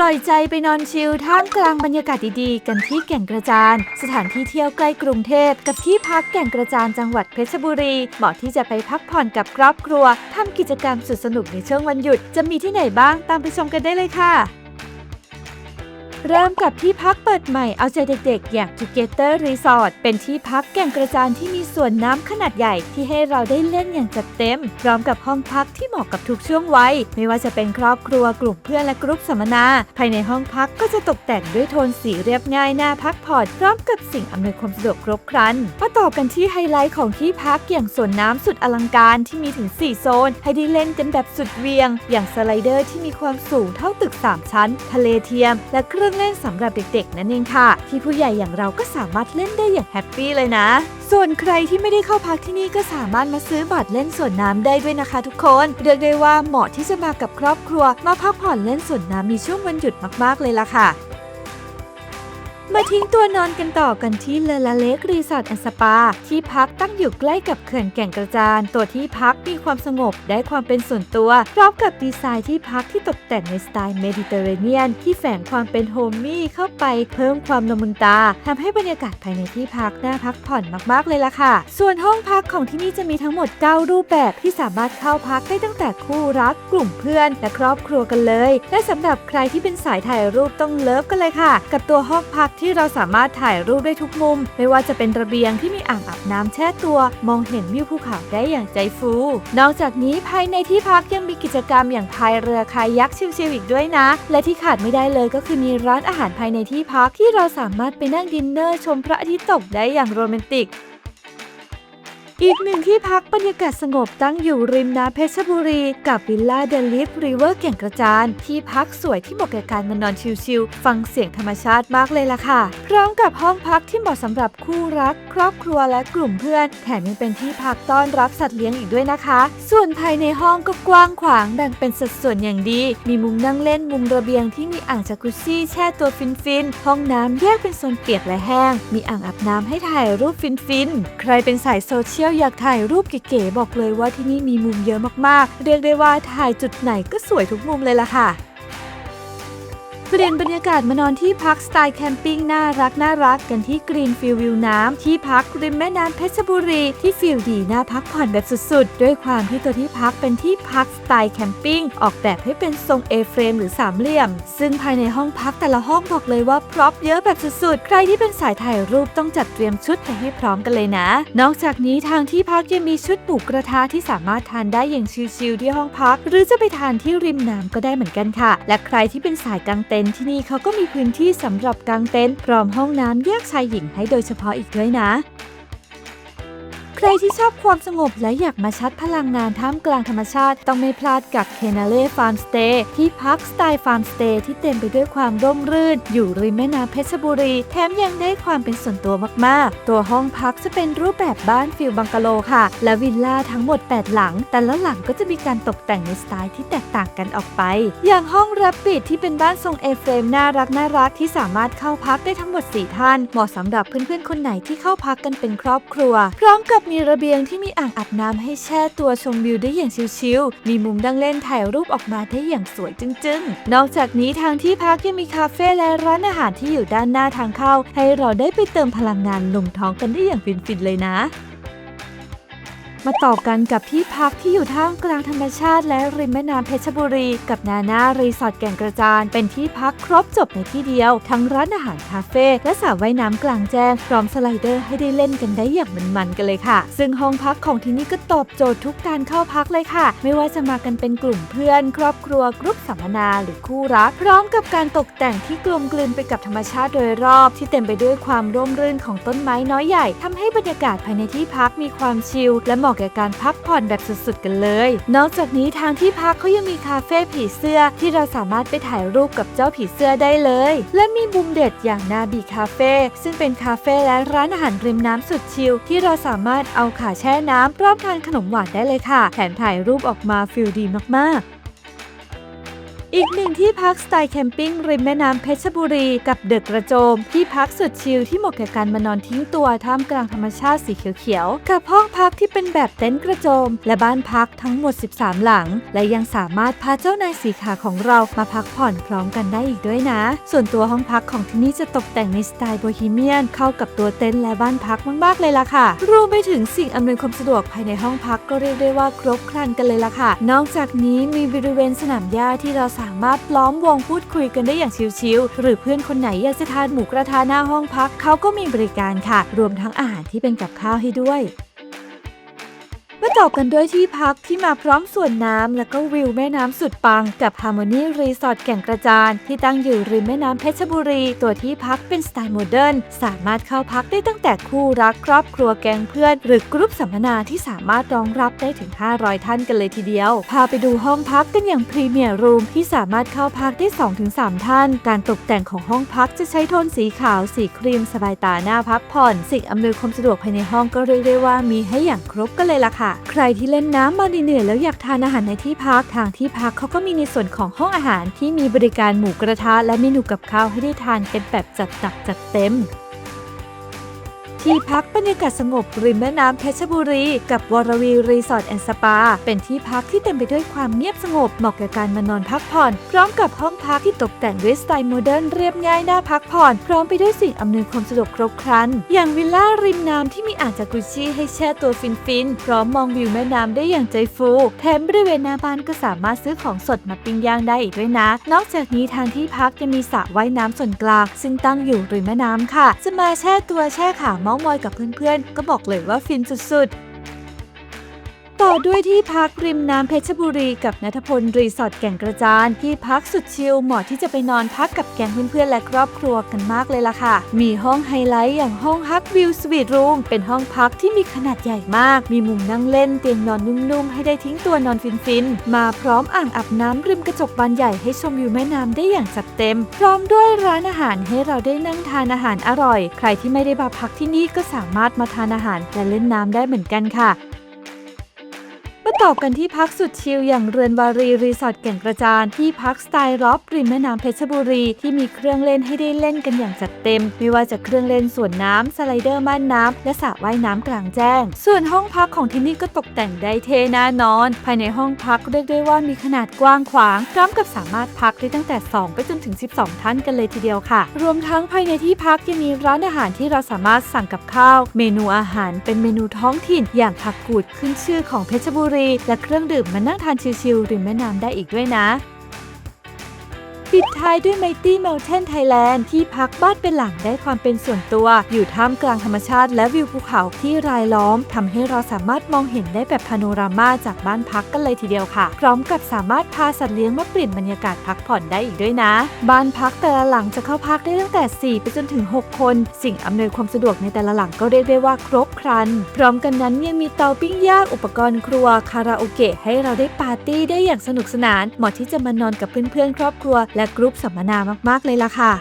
ปล่อยใจไปนอนชิลท่ามกลางบรรยากาศดีๆ กันที่แก่งกระจาน สถานที่เที่ยวใกล้กรุงเทพ กับที่พักแก่งกระจานจังหวัดเพชรบุรี เหมาะที่จะไปพักผ่อนกับครอบครัวทำกิจกรรมสุดสนุกในช่วงวันหยุด จะมีที่ไหนบ้างตามไปชมกันได้เลยค่ะ เริ่มกับที่พักเปิดใหม่เอาใจเด็กๆ อย่าง Together Resort เป็นที่พักแก่งกระจานที่มีสวนน้ำขนาดใหญ่ที่ให้เราได้เล่นอย่างจัดเต็ม พร้อมกับห้องพักที่เหมาะกับทุกช่วงวัย ไม่ว่าจะเป็นครอบครัวกลุ่มเพื่อนและกรุ๊ปสัมมนา ภายในห้องพักก็จะตกแต่งด้วยโทนสีเรียบง่ายน่าพักผ่อนพร้อมกับสิ่งอำนวยความสะดวกครบครันมาต่อกันที่ไฮไลท์ของที่พักอย่างสวนน้ำสุดอลังการที่มีถึง 4 โซน ให้ได้เล่นกันแบบสุดเวียง อย่างสไลเดอร์ที่มีความสูงเท่าตึก 3 ชั้น ทะเลเทียม และเครื่องเล่นสำหรับเด็กๆ นั่นเองค่ะ ที่ผู้ใหญ่อย่างเราก็สามารถเล่นได้อย่างแฮปปี้เลยนะ ส่วนใครที่ไม่ได้เข้าพักที่นี่ก็สามารถมาซื้อบัตรเล่นสวนน้ำได้ด้วยนะคะ ทุกคนเรียกได้ว่าเหมาะที่จะมากับครอบครัว มาพักผ่อนเล่นสวนน้ำในช่วงวันหยุดมากๆเลยล่ะค่ะ มาทิ้งตัวนอนกันต่อกันที่เลลาเล็กรีสอร์ทแอนด์สปา ที่พักตั้งอยู่ใกล้กับเขื่อนแก่งกระจาน ตัวที่พักมีความสงบได้ความเป็นส่วนตัวพร้อมกับดีไซน์ที่พักที่ตกแต่งในสไตล์เมดิเตอร์เรเนียน ที่แฝงความเป็นโฮมมี่เข้าไปเพิ่มความละมุนตาทำให้บรรยากาศภายในที่พักน่าพักผ่อนมากๆเลยล่ะค่ะ ส่วนห้องพักของที่นี่จะมีทั้งหมด 9 รูปแบบที่สามารถเข้าพักได้ตั้งแต่คู่รัก กลุ่มเพื่อน และครอบครัวกันเลย และสำหรับใครที่เป็นสายถ่ายรูปต้องเลิฟกันเลยค่ะ กับตัวห้องพักที่เราสามารถถ่ายรูปได้ทุกมุม ไม่ว่าจะเป็นระเบียงที่มีอ่างอาบน้ำแช่ตัว มองเห็นวิวภูเขาได้อย่างใจฟู นอกจากนี้ภายในที่พักยังมีกิจกรรมอย่างพายเรือคายักชิวๆอีกด้วยนะ และที่ขาดไม่ได้เลยก็คือมีร้านอาหารภายในที่พักที่เราสามารถไปนั่งดินเนอร์ชมพระอาทิตย์ตกได้อย่างโรแมนติก อีกหนึ่งที่พักบรรยากาศสงบตั้งอยู่ริมน้ำเพชรบุรี กับวิลล่าเดลิฟริเวอร์แก่งกระจาน ที่พักสวยที่เหมาะแก่การมานอนชิลๆฟังเสียงธรรมชาติมากเลยล่ะค่ะ พร้อมกับห้องพักที่เหมาะสำหรับคู่รัก ครอบครัวและกลุ่มเพื่อน แถมยังเป็นที่พักต้อนรับสัตว์เลี้ยงอีกด้วยนะคะ ส่วนภายในห้องก็กว้างขวางแบ่งเป็นสัดส่วนอย่างดี มีมุมนั่งเล่นมุมระเบียงที่มีอ่างจากุซซี่แช่ตัวฟินๆห้องน้ำแยกเป็นโซนเปียกและแห้ง มีอ่างอาบน้ำให้ถ่ายรูปฟินๆใครเป็นสายโซเชียลอยากถ่ายรูปเก๋ๆบอกเลยว่าที่นี่มีมุมเยอะมากๆ เรียกได้ว่าถ่ายจุดไหนก็สวยทุกมุมเลยล่ะค่ะ เปลี่ยนบรรยากาศมานอนที่พักสไตล์แคมปิ้งน่ารักน่ารักกันที่กรีนฟิลวิวน้ำที่พักริมแม่น้ำเพชรบุรีที่ฟิลดีน่าพักผ่อนแบบสุดๆ ด้วยความที่ตัวที่พักเป็นที่พักสไตล์แคมปิ้งออกแบบให้เป็นทรงเอเฟรมหรือสามเหลี่ยม ซึ่งภายในห้องพักแต่ละห้องบอกเลยว่าพร็อพเยอะแบบสุดๆ ใครที่เป็นสายถ่ายรูปต้องจัดเตรียมชุดไปให้พร้อมกันเลยนะ นอกจากนี้ทางที่พักยังมีชุดหมูกระทะที่สามารถทานได้อย่างชิลๆที่ห้องพัก หรือจะไปทานที่ริมน้ำก็ได้เหมือนกันค่ะ และใครที่เป็นสายกางเต็นท์ที่นี่เขาก็มีพื้นที่สำหรับกางเต็นท์พร้อมห้องน้ำแยกชายหญิงให้โดยเฉพาะอีกด้วยนะ ใครที่ชอบความสงบและอยากมาชัดพลังงานท่ามกลางธรรมชาติ ต้องไม่พลาดกับเคนาเล่ฟาร์มสเตย์ที่พักสไตล์ฟาร์มสเตย์ที่เต็มไปด้วยความร่มรื่น อยู่ริมแม่น้ำเพชรบุรี แถมยังได้ความเป็นส่วนตัวมากๆ ตัวห้องพักจะเป็นรูปแบบบ้านฟิลบังกะโลค่ะ และวิลล่าทั้งหมด 8 หลัง แต่ละหลังก็จะมีการตกแต่งในสไตล์ที่แตกต่างกันออกไป อย่างห้องรับปิดที่เป็นบ้านทรงเอเฟรมน่ารักน่ารักที่สามารถเข้าพักได้ทั้งหมด 4 ท่าน เหมาะสำหรับเพื่อนๆคนไหนที่เข้าพักกันเป็นครอบครัว พร้อมกับมีระเบียงที่มีอ่างอาบน้ำให้แช่ตัวชมวิวได้อย่างชิลๆ มีมุมดังเล่นถ่ายรูปออกมาได้อย่างสวยจึ้งๆ นอกจากนี้ทางที่พักยังมีคาเฟ่และร้านอาหารที่อยู่ด้านหน้าทางเข้า ให้เราได้ไปเติมพลังงานลงท้องกันได้อย่างฟินๆเลยนะ มาต่อกันกับที่พักที่อยู่ท่ามกลางธรรมชาติและริมแม่น้ำเพชรบุรี กับนานารีสอร์ทแก่งกระจานเป็นที่พักครบจบในที่เดียว ทั้งร้านอาหารคาเฟ่และสระว่ายน้ำกลางแจ้งพร้อมสไลเดอร์ให้ได้เล่นกันได้อย่างมันๆกันเลยค่ะ ซึ่งห้องพักของที่นี่ก็ตอบโจทย์ทุกการเข้าพักเลยค่ะ ไม่ว่าจะมากันเป็นกลุ่มเพื่อน ครอบครัวกรุ๊ปสัมมนาหรือคู่รัก พร้อมกับการตกแต่งที่กลมกลืนไปกับธรรมชาติโดยรอบ ที่เต็มไปด้วยความร่มรื่นของต้นไม้น้อยใหญ่ทำให้บรรยากาศภายในที่พักมีความชิลและเหมาะแก่การพักผ่อนแบบสุดๆกันเลย นอกจากนี้ทางที่พักเขายังมีคาเฟ่ผีเสื้อที่เราสามารถไปถ่ายรูปกับเจ้าผีเสื้อได้เลย และมีมุมเด็ดอย่างนาบีคาเฟ่ซึ่งเป็นคาเฟ่และร้านอาหารริมน้ำสุดชิลที่เราสามารถเอาขาแช่น้ำพร้อมทานขนมหวานได้เลยค่ะ แถมถ่ายรูปออกมาฟิลดีมากๆ อีกหนึ่งที่พักสไตล์แคมปิ้งริมแม่น้ำเพชรบุรีกับเดอะกระโจม ที่พักสุดชิลที่เหมาะกับการมานอนทิ้งตัวท่ามกลางธรรมชาติสีเขียวๆ กับห้องพักที่เป็นแบบเต็นท์กระโจม และบ้านพักทั้งหมด 13 หลัง และยังสามารถพาเจ้านายสีขาของเรามาพักผ่อนพร้อมกันได้อีกด้วยนะ ส่วนตัวห้องพักของที่นี่จะตกแต่งในสไตล์โบฮีเมียน เข้ากับตัวเต็นท์และบ้านพักมากๆเลยล่ะค่ะ รวมไปถึงสิ่งอำนวยความสะดวกภายในห้องพักก็เรียกได้ว่าครบครันกันเลยล่ะค่ะ นอกจากนี้มีบริเวณสนามหญ้าที่เราสามารถล้อมวงพูดคุยกันได้อย่างชิลๆ หรือเพื่อนคนไหนอยากจะทานหมูกระทะหน้าห้องพักเขาก็มีบริการค่ะ รวมทั้งอาหารที่เป็นกับข้าวให้ด้วย มาต่อกันด้วยที่พักที่มาพร้อมสวนน้ำและก็วิวแม่น้ำสุดปัง กับ Harmony Resort แก่งกระจาน ที่ตั้งอยู่ริมแม่น้ำเพชรบุรี ตัวที่พักเป็นสไตล์โมเดิร์นสามารถเข้าพักได้ตั้งแต่คู่รักครอบครัวแก๊งเพื่อน หรือกรุ๊ปสัมมนาที่สามารถรองรับได้ถึง 500 ท่านกันเลยทีเดียว พาไปดูห้องพักกันอย่างพรีเมียร์รูมที่สามารถเข้าพักได้ 2-3 ท่าน การตกแต่งของห้องพักจะใช้โทนสีขาวสีครีมสบายตาหน้าพักผ่อน สิ่งอำนวยความสะดวกภายในห้องก็เรียกได้ว่ามีให้อย่างครบกันเลยล่ะค่ะใครที่เล่นน้ำมาเหนื่อยๆแล้วอยากทานอาหารในที่พัก ทางที่พักเขาก็มีในส่วนของห้องอาหารที่มีบริการหมูกระทะและเมนูกับข้าวให้ได้ทานกันแบบจัดหนักจัดเต็ม ที่พักบรรยากาศสงบริมแม่น้ำเพชรบุรี กับวรวีรีสอร์ทแอนด์สปา เป็นที่พักที่เต็มไปด้วยความเงียบสงบเหมาะกับการมานอนพักผ่อน พร้อมกับห้องพักที่ตกแต่งด้วยสไตล์โมเดิร์นเรียบง่ายน่าพักผ่อน พร้อมไปด้วยสิ่งอำนวยความสะดวกครบครัน อย่างวิลล่าริมน้ำที่มีอ่างจากุชิให้แช่ตัวฟินๆพร้อมมองวิวแม่น้ำได้อย่างใจฟูแถมบริเวณหน้าบ้านก็สามารถซื้อของสดมาปิ้งย่างได้อีกด้วยนะ นอกจากนี้ทางที่พักยังมีสระว่ายน้ำส่วนกลางซึ่งตั้งอยู่ริมแม่น้ำค่ะ จะมาแช่ตัวแช่ขาเมาส์มอยกับเพื่อนๆ ก็บอกเลยว่าฟินสุดๆ ต่อด้วยที่พักริมน้ำเพชรบุรีกับนัทพลรีสอร์ทแก่งกระจานที่พักสุดชิลเหมาะที่จะไปนอนพักกับแก๊งเพื่อนๆและครอบครัวกันมากเลยล่ะค่ะ มีห้องไฮไลท์อย่างห้องฮักวิวสวีทรูมเป็นห้องพักที่มีขนาดใหญ่มาก มีมุมนั่งเล่นเตียงนอนนุ่มๆให้ได้ทิ้งตัวนอนฟินๆ มาพร้อมอ่างอาบน้ำริมกระจกบานใหญ่ให้ชมวิวแม่น้ำได้อย่างจัดเต็ม พร้อมด้วยร้านอาหารให้เราได้นั่งทานอาหารอร่อย ใครที่ไม่ได้มาพักที่นี่ก็สามารถมาทานอาหารและเล่นน้ำได้เหมือนกันค่ะ มาต่อกันที่พักสุดชิลอย่างเรือนวารีรีสอร์ทแก่งกระจานที่พักสไตล์ร็อบริมแม่น้ำเพชรบุรีที่มีเครื่องเล่นให้ได้เล่นกันอย่างจัดเต็ม ไม่ว่าจะเครื่องเล่นสวนน้ำสไลเดอร์ม่านน้ำและสระว่ายน้ำกลางแจ้ง ส่วนห้องพักของที่นี่ก็ตกแต่งได้เท่น่านอน ภายในห้องพักเรียกได้ว่ามีขนาดกว้างขวางพร้อมกับสามารถพักได้ตั้งแต่ 2 ไปจนถึง 12 ท่านกันเลยทีเดียวค่ะ รวมทั้งภายในที่พักยังมีร้านอาหารที่เราสามารถสั่งกับข้าว เมนูอาหารเป็นเมนูท้องถิ่นอย่างผักกูดขึ้นชื่อของเพชรบุรีและเครื่องดื่มมานั่งทานชิลๆริมแม่น้ำได้อีกด้วยนะ ปิดท้ายด้วย Mighty Mountain Thailand ที่พักบ้านเป็นหลังได้ความเป็นส่วนตัว อยู่ท่ามกลางธรรมชาติและวิวภูเขาที่รายล้อมทำให้เราสามารถมองเห็นได้แบบพาโนรามาจากบ้านพักกันเลยทีเดียวค่ะ พร้อมกับสามารถพาสัตว์เลี้ยงมาเปลี่ยนบรรยากาศพักผ่อนได้อีกด้วยนะ บ้านพักแต่ละหลังจะเข้าพักได้ตั้งแต่ 4 ไปจนถึง 6 คน สิ่งอำนวยความสะดวกในแต่ละหลังก็เรียกได้ว่าครบครัน พร้อมกันนั้นยังมีเตาปิ้งย่างอุปกรณ์ครัวคาราโอเกะให้เราได้ปาร์ตี้ได้อย่างสนุกสนานเหมาะที่จะมานอนกับเพื่อนๆครอบครัวและกรุ๊ปสัมมนามากๆเลยล่ะค่ะ